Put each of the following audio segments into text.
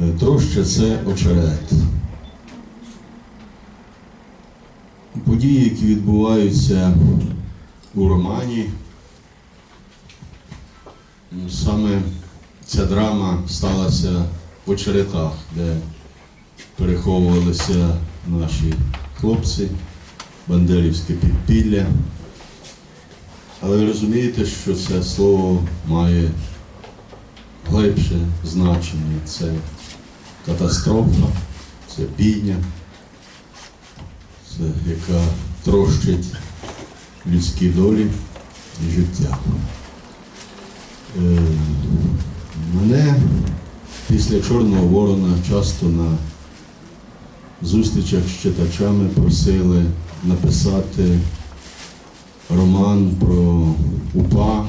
Е, Троща це очерет. Події, які відбуваються у романі, саме ця драма сталася в очеретах, де переховувалися наші хлопці, бандерівське підпілля. Але ви розумієте, що це слово має глибше значення. Це катастрофа, це бідня, це яка трощить людські долі і життя. Е, мене після Чорного Ворона часто на зустрічах з читачами просили написати роман про УПА,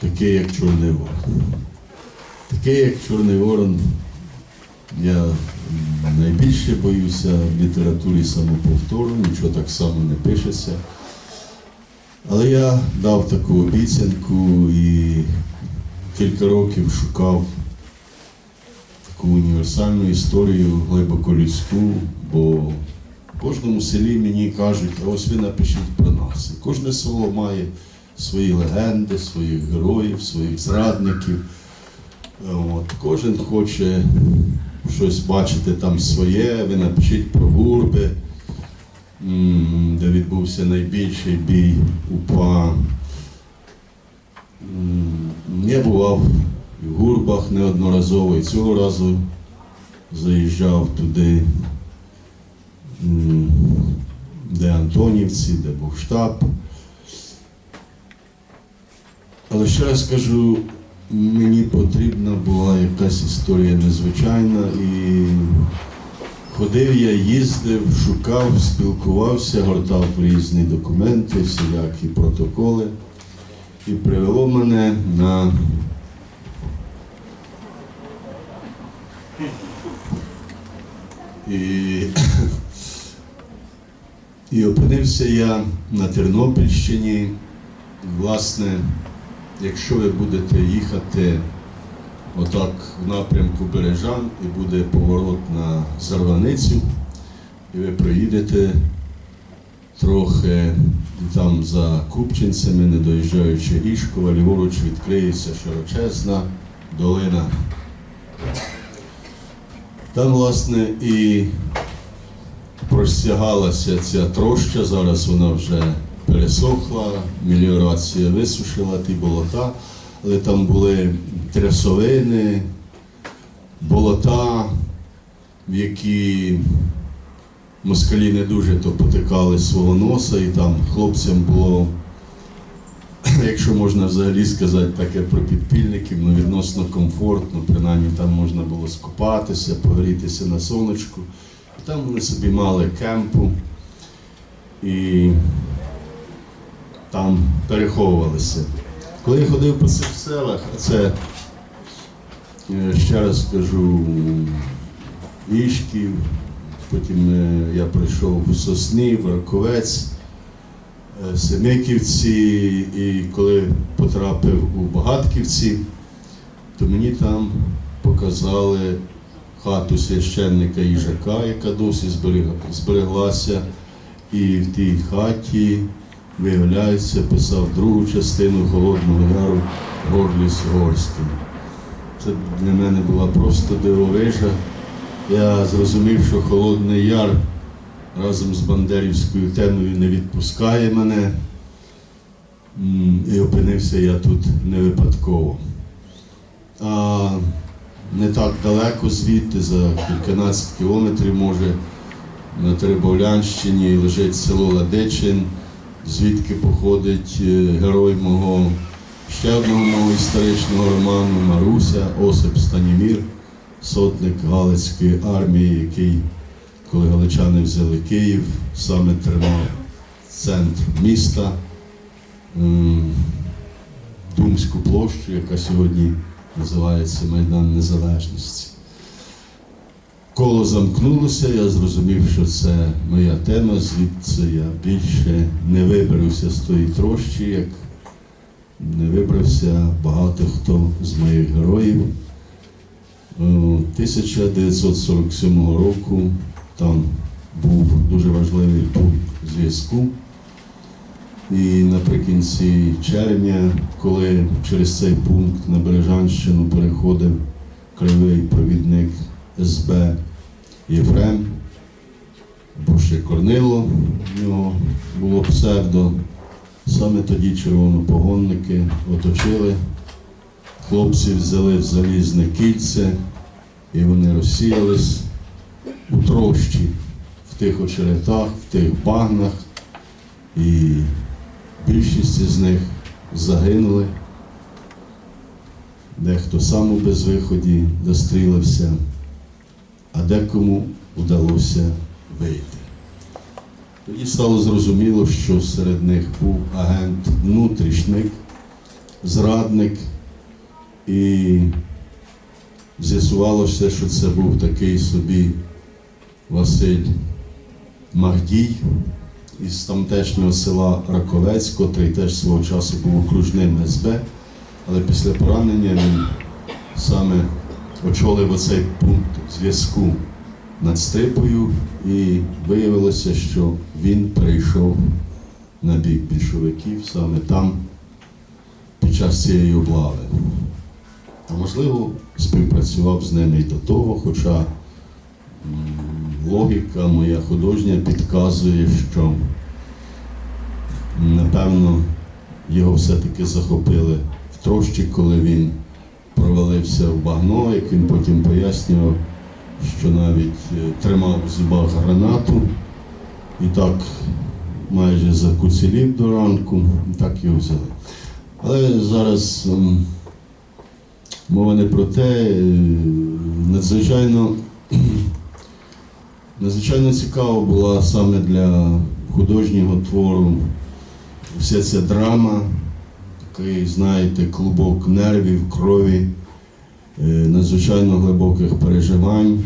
такий як Чорний Ворон. Такий як Чорний Ворон, я найбільше боюся в літературі самоповтору, нічого так само не пишеться. Але я дав таку обіцянку і кілька років шукав таку універсальну історію, глибоко людську, бо в кожному селі мені кажуть, а ось ви напишіть про нас. І кожне село має свої легенди, своїх героїв, своїх зрадників. От, кожен хоче щось бачити там своє, ви напишіть про гурби, де відбувся найбільший бій УПА. Я бував в гурбах неодноразово, і цього разу заїжджав туди, де Антонівці, де був штаб. Але ще раз кажу, мені потрібна була якась історія незвичайна і ходив я, їздив, шукав, спілкувався, гортав різні документи, всілякі протоколи. І привело мене на і, і опинився я на Тернопільщині. Власне, якщо ви будете їхати отак в напрямку Бережан і буде поворот на Зарваницю, і ви проїдете трохи там за Купчинцями, не доїжджаючи Ріжкова, ліворуч відкриється широчезна долина. Там, власне, і простягалася ця троща, зараз вона вже пересохла, меліорація висушила ті болота, але там були трясовини, болота, в які москалі не дуже то потикали свого носа, і там хлопцям було, якщо можна взагалі сказати таке про підпільників, ну відносно комфортно, принаймні там можна було скупатися, погрітися на сонечку. Там вони собі мали кемпу і там переховувалися. Коли я ходив по цих селах, а це, е, ще раз скажу, Ішків, потім е, я прийшов в Соснів, Раковець, е, Семиківці, і коли потрапив у Багатківці, то мені там показали хату священника Їжака, яка досі зберег- збереглася. І в тій хаті, виявляється, писав другу частину Холодного Яру Горліс Горський. Це для мене була просто дивовижа. Я зрозумів, що Холодний Яр разом з Бандерівською темою не відпускає мене. І опинився я тут не випадково. А не так далеко звідти, за кільканадцять кілометрів, може, на Теребовлянщині лежить село Ладичин, звідки походить е, герой мого ще одного мого історичного роману Маруся, Осип Станімір, сотник Галицької армії, який, коли галичани взяли Київ, саме тримав центр міста, Думську площу, яка сьогодні називається Майдан Незалежності. Коло замкнулося, я зрозумів, що це моя тема, звідси я більше не виберуся з тої трощі, як не вибрався багато хто з моїх героїв. Е, 1947 року там був дуже важливий пункт зв'язку. І наприкінці червня, коли через цей пункт на Бережанщину переходив краєвий провідник СБ Єфрем, або ще Корнило, в нього було псевдо. Саме тоді червонопогонники оточили, хлопці взяли в залізне кільце, і вони розсіялись у трощі в тих очеретах, в тих багнах. І більшість з них загинули. Дехто сам у безвиході застрілився, а декому вдалося вийти. Тоді стало зрозуміло, що серед них був агент внутрішник, зрадник, і з'ясувалося, що це був такий собі Василь Магдій із тамтешнього села Раковець, котрий теж свого часу був окружним СБ, але після поранення він саме очолив оцей пункт зв'язку над степою, і виявилося, що він перейшов на бік більшовиків саме там під час цієї облави. А можливо, співпрацював з ними і до того, хоча логіка моя художня підказує, що напевно його все-таки захопили в трощі, коли він провалився в багно, як він потім пояснював, що навіть е, тримав в зубах гранату. І так майже закуцілів до ранку, і так його взяли. Але зараз ем, мова не про те, е, надзвичайно, надзвичайно цікаво була саме для художнього твору вся ця драма, такий, знаєте, клубок нервів, крові, е, надзвичайно глибоких переживань.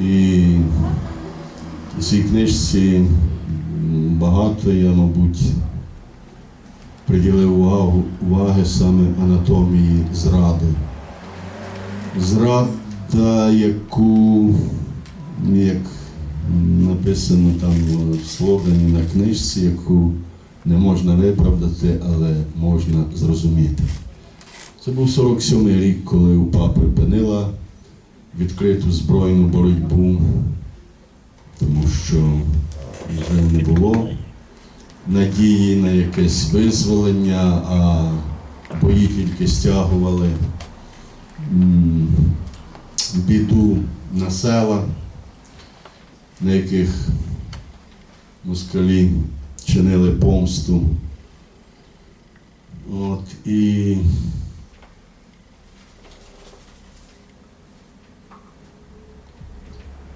І в цій книжці багато я, мабуть, приділив увагу, уваги саме анатомії зради. Зрада, яку, як написано там в слогані на книжці, яку не можна виправдати, але можна зрозуміти. Це був 47-й рік, коли УПА припинила відкриту збройну боротьбу, тому що вже не було надії на якесь визволення, а бої тільки стягували біду на села, на яких москалі чинили помсту. От, і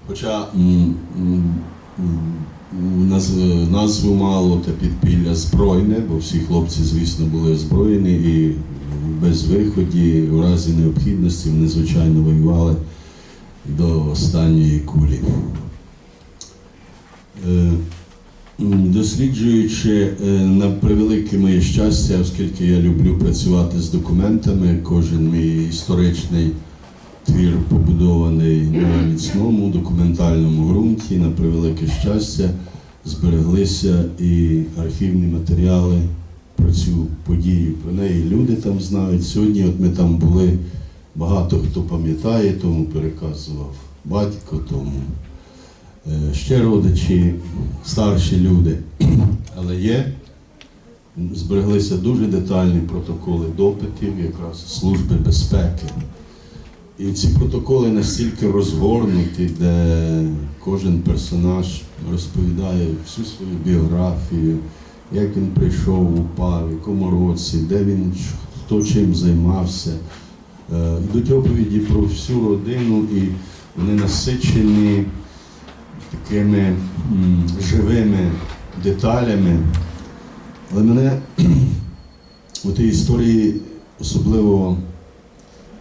Хоча назву мало та підпілля збройне, бо всі хлопці, звісно, були озброєні і без виході, у разі необхідності вони, звичайно, воювали до останньої кулі. Е, Досліджуючи е, на превелике моє щастя, оскільки я люблю працювати з документами, кожен мій історичний твір побудований на міцному документальному ґрунті, на превелике щастя, збереглися і архівні матеріали про цю подію. Про неї люди там знають. Сьогодні от ми там були, багато хто пам'ятає, тому переказував батько, тому ще родичі, старші люди. Але є, збереглися дуже детальні протоколи допитів якраз Служби безпеки. І ці протоколи настільки розгорнуті, де кожен персонаж розповідає всю свою біографію, як він прийшов у УПА, в якому році, де він хто чим займався. Е, Йдуть оповіді про всю родину, і вони насичені такими живими деталями. Але мене у тій історії особливо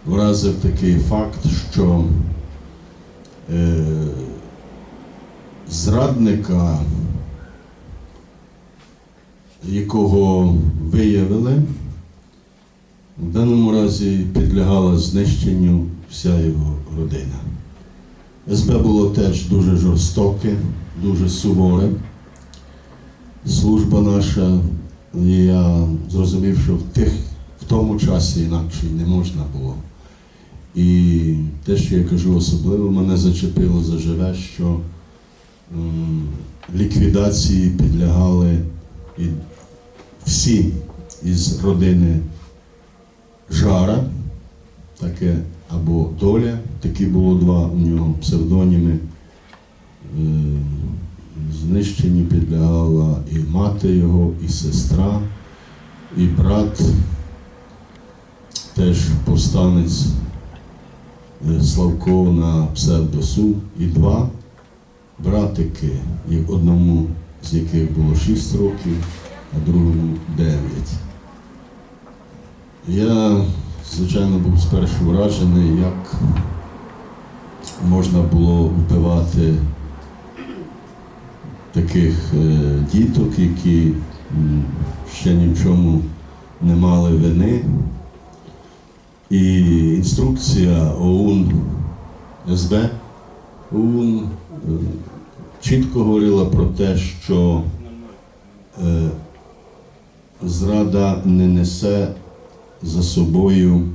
вразив такий факт, що е, зрадника, якого виявили, В даному разі підлягала знищенню вся його родина. СБ було теж дуже жорстоке, дуже суворе. Служба наша, і я зрозумів, що в, тих, в тому часі інакше не можна було. І те, що я кажу, особливо мене зачепило заживе, що м, ліквідації підлягали і всі із родини Жара, таке або доля, такі було два у нього псевдоніми. Е, Знищенню підлягала і мати його, і сестра, і брат, теж повстанець е, Славко на псевдосу, і два братики, одному з яких було 6 років, а другому 9. Я, звичайно, був спершу вражений, як можна було вбивати таких е, діток, які ще ні в чому не мали вини. І інструкція ОУН СБ ОУН е, чітко говорила про те, що е, зрада не несе за собою.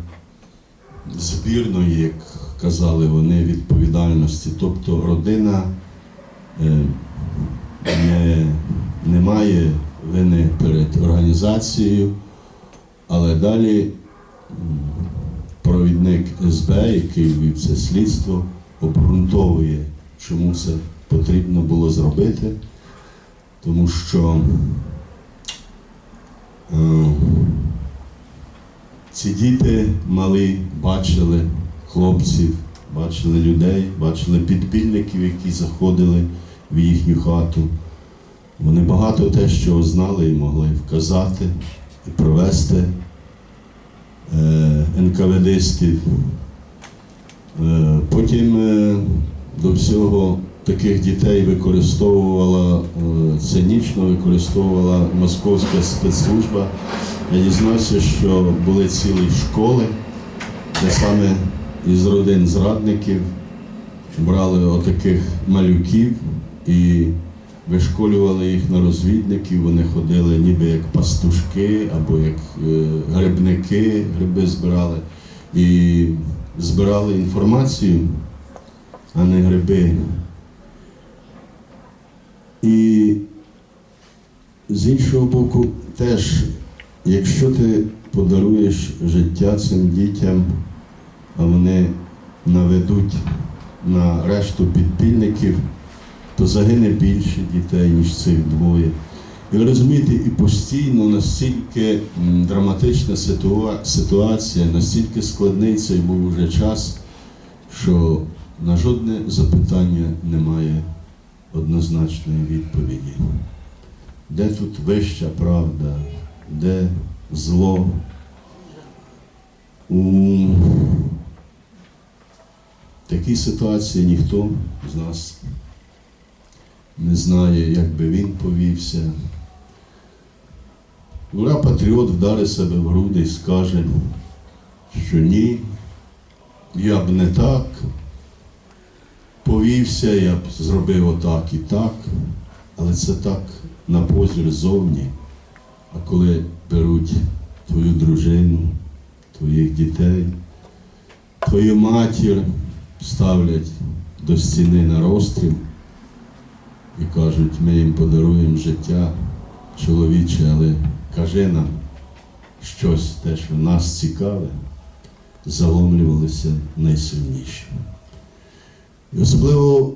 Збірної, як казали вони, відповідальності. Тобто родина е, не, не має вини перед організацією, але далі провідник СБ, який вів це слідство, обґрунтовує, чому це потрібно було зробити, тому що е, ці діти малі бачили хлопців, бачили людей, бачили підпільників, які заходили в їхню хату. Вони багато те, що знали і могли вказати і провести е, НКВДистів. Е, потім е, до всього таких дітей використовувала е, цинічно використовувала московська спецслужба. Я дізнався, що були цілі школи, де саме із родин зрадників брали отаких малюків і вишколювали їх на розвідників. Вони ходили ніби як пастушки або як е, грибники, гриби збирали і збирали інформацію, а не гриби. І з іншого боку, теж, якщо ти подаруєш життя цим дітям, а вони наведуть на решту підпільників, то загине більше дітей, ніж цих двоє. І ви розумієте, і постійно настільки драматична ситуація, настільки складний цей був уже час, що на жодне запитання немає однозначної відповіді. Де тут вища правда, де зло? У такій ситуації ніхто з нас не знає, як би він повівся. Ура патріот вдари себе в груди і скаже, що ні, я б не так повівся, я б зробив отак і так, але це так на позір зовні. А коли беруть твою дружину, твоїх дітей, твою матір ставлять до стіни на розстріл і кажуть, ми їм подаруємо життя чоловіче, але кажи нам щось те, що нас цікаве, заломлювалися найсильніші. І особливо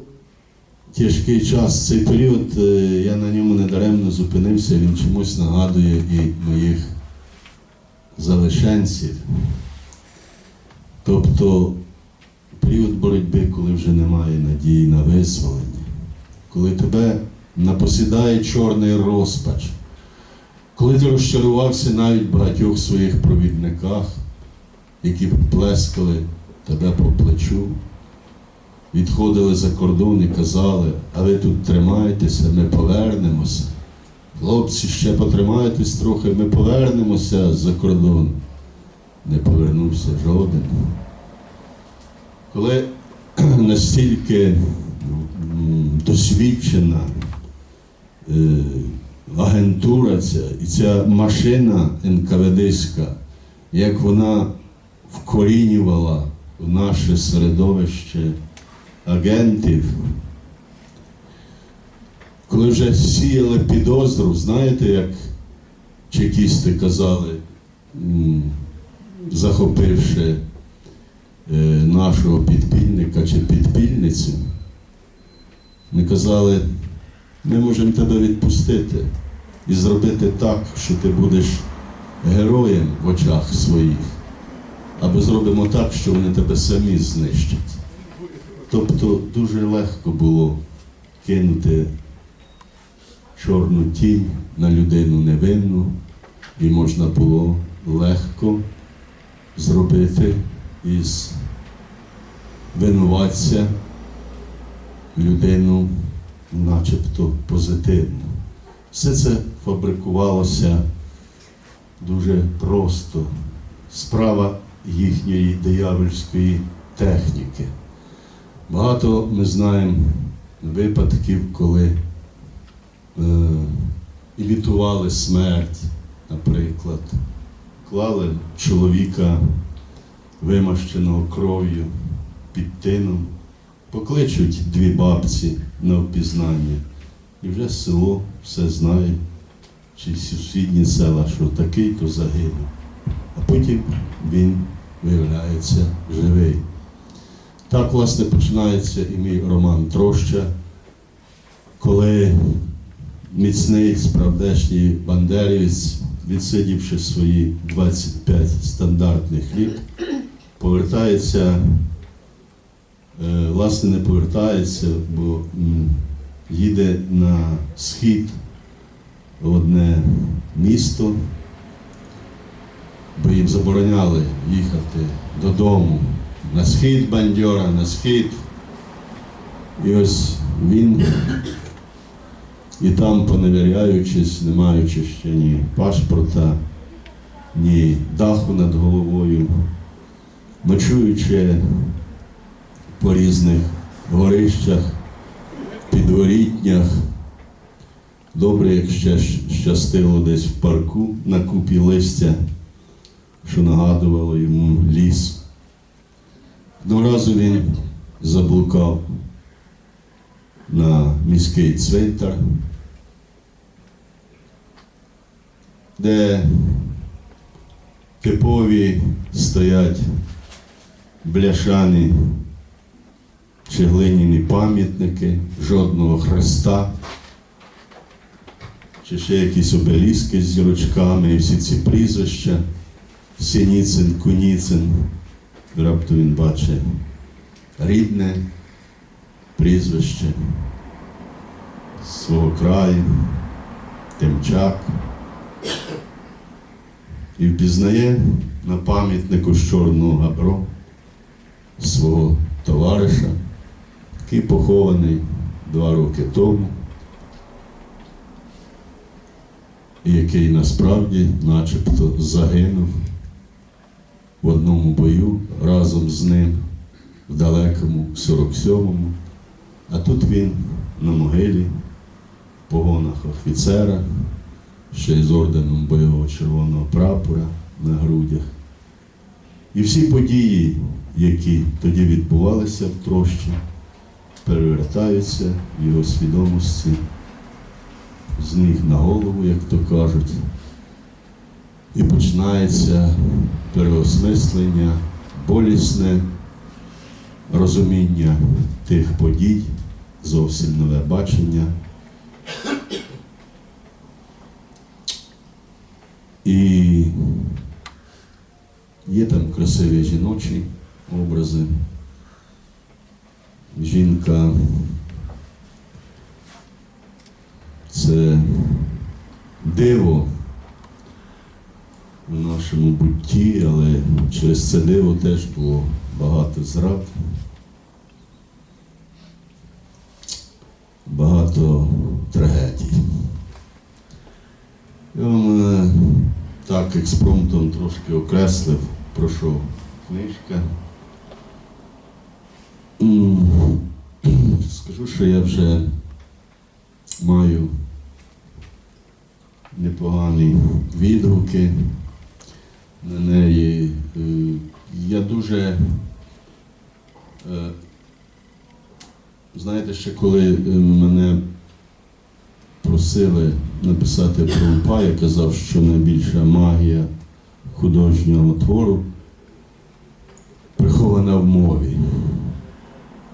тяжкий час, цей період, е, я на ньому недаремно зупинився, він чомусь нагадує і моїх залишенців. Тобто період боротьби, коли вже немає надії на визволення, коли тебе напосідає чорний розпач, коли ти розчарувався навіть багатьох своїх провідниках, які плескали тебе по плечу, відходили за кордон і казали, а ви тут тримайтеся, ми повернемося. Хлопці, ще потримайтесь трохи, ми повернемося за кордон. не повернувся жоден. Коли настільки досвідчена е, агентура ця і ця машина НКВДська, як вона вкорінювала в наше середовище агентів, коли вже сіяли підозру, знаєте, як чекісти казали, захопивши е, нашого підпільника чи підпільницю, ми казали, ми можемо тебе відпустити і зробити так, що ти будеш героєм в очах своїх, або зробимо так, що вони тебе самі знищать. Тобто дуже легко було кинути чорну тінь на людину невинну, і можна було легко зробити із винуватця людину начебто позитивну. Все це фабрикувалося дуже просто. Справа їхньої диявольської техніки. Багато ми знаємо випадків, коли е, імітували смерть, наприклад, клали чоловіка, вимащеного кров'ю під тином, покличуть дві бабці на впізнання, і вже село все знає, чи сусідні села, що такий то загинув. А потім він виявляється живий. Так, власне, починається і мій роман Троща, коли міцний справдешній бандерівець, відсидівши свої 25 стандартних літ, повертається, е, власне, не повертається, бо їде на схід в одне місто, бо їм забороняли їхати додому. На схід бандьора, на схід. І ось він і там, поневіряючись, не маючи ще ні пашпорта, ні даху над головою, ночуючи по різних горищах, підворітнях, добре, як ще щастило десь в парку на купі листя, що нагадувало йому ліс. Одного разу він заблукав на міський цвинтар, де типові стоять бляшані чи глиняні пам'ятники, жодного хреста, чи ще якісь обеліски з зірочками, і всі ці прізвища, Синіцин, Куніцин. Раптом він бачить рідне прізвище свого краю, Тимчак. І впізнає на пам'ятнику з чорного габро свого товариша, який похований два роки тому, який насправді начебто загинув в одному бою разом з ним в далекому 47-му, а тут він на могилі в погонах офіцера, ще й з орденом бойового червоного прапора на грудях. І всі події, які тоді відбувалися в трощі, перевертаються в його свідомості з ніг на голову, як то кажуть. І починається переосмислення, болісне розуміння тих подій, зовсім нове бачення. І є там красиві жіночі образи. Жінка це диво нашому бутті, але через це диво теж було багато зрад, багато трагедій. Вам е, так експромтом трошки окреслив пройшов книжка. Скажу, що я вже маю непогані відгуки на неї. Е, Я дуже, е, знаєте, ще коли е, мене просили написати про УПА, я казав, що найбільша магія художнього твору прихована в мові.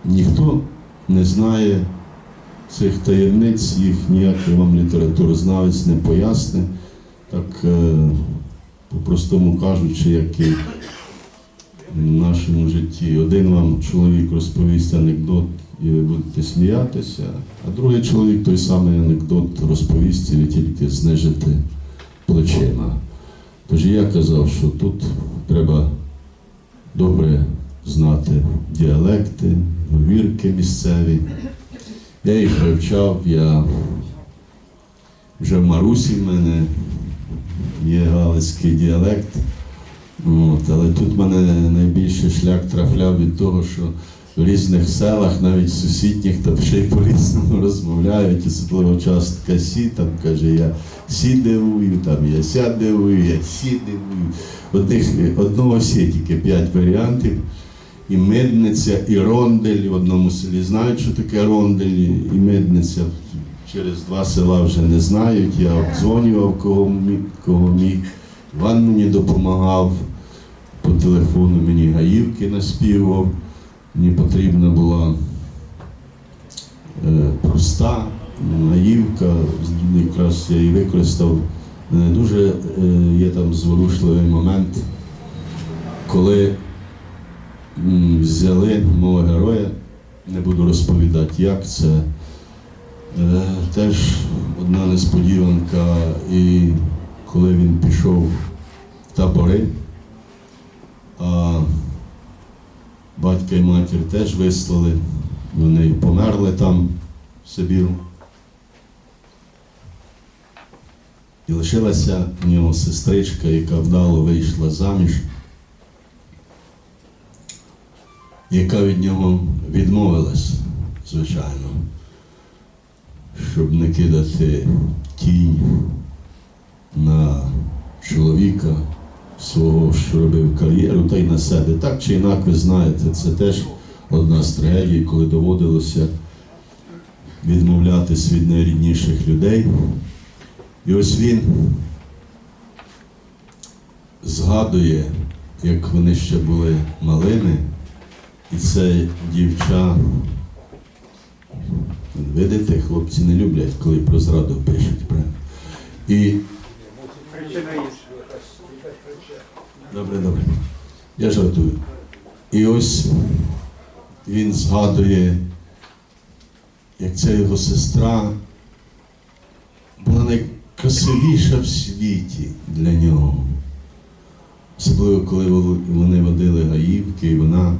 Ніхто не знає цих таємниць, їх ніякий вам літературознавець не поясне. Так, по-простому кажучи, як і в нашому житті. Один вам чоловік розповість анекдот, і ви будете сміятися, а другий чоловік той самий анекдот розповість, і ви тільки знижите плечима. Тож я казав, що тут треба добре знати діалекти, говірки місцеві. Я їх вивчав, я вже в Марусі в мене є галицький діалект. От, але тут мене найбільше шлях трафляв від того, що в різних селах, навіть сусідніх, там ще й по-різному розмовляють, особливо частка сі, там каже, я сі дивую, там я ся дивую, я сі дивую. Одних, одного сі тільки п'ять варіантів. І мидниця, і рондель. В одному селі знають, що таке рондель, і мидниця. Через два села вже не знають. Я обдзвонював, кого міг, кого міг. Іван мені допомагав. По телефону мені гаївки наспівував. Мені потрібна була е, проста наївка. Якраз я її використав. Мене дуже е, є там зворушливий момент, коли м, взяли мого героя, не буду розповідати, як це. Е, Теж одна несподіванка, і коли він пішов в табори, а батька і матір теж вислали, вони померли там в Сибіру. І лишилася у нього сестричка, яка вдало вийшла заміж, яка від нього відмовилась, звичайно, щоб не кидати тінь на чоловіка свого, що робив кар'єру, та й на себе. Так чи інак, ви знаєте, це теж одна з трагедій, коли доводилося відмовлятись від найрідніших людей. І ось він згадує, як вони ще були малими, і це дівча. Видите, хлопці не люблять, коли про зраду пишуть. правда? І Добре, добре. Я жартую. І ось він згадує, як ця його сестра була найкрасивіша в світі для нього. Особливо, коли вони водили гаївки, і вона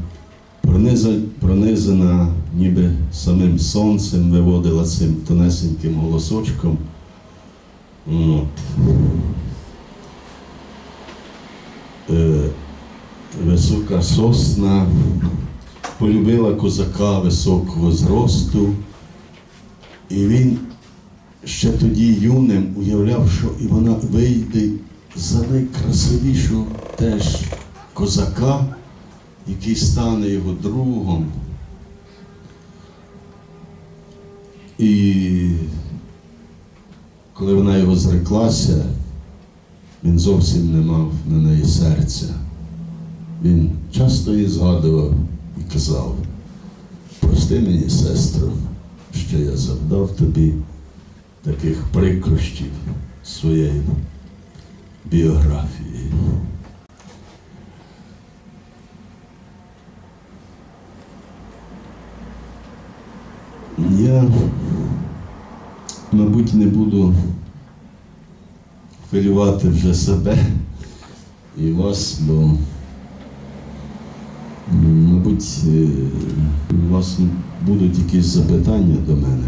прониза- пронизана ніби самим сонцем, виводила цим тонесеньким голосочком. От. Е, висока сосна, полюбила козака високого зросту, і він ще тоді юним уявляв, що і вона вийде за найкрасивішого теж козака, який стане його другом. І коли вона його зреклася, він зовсім не мав на неї серця. Він часто її згадував і казав, прости мені, сестро, що я завдав тобі таких прикрощів своєї біографії. Я, мабуть, не буду хвилювати вже себе і вас, бо, мабуть, е, у вас будуть якісь запитання до мене.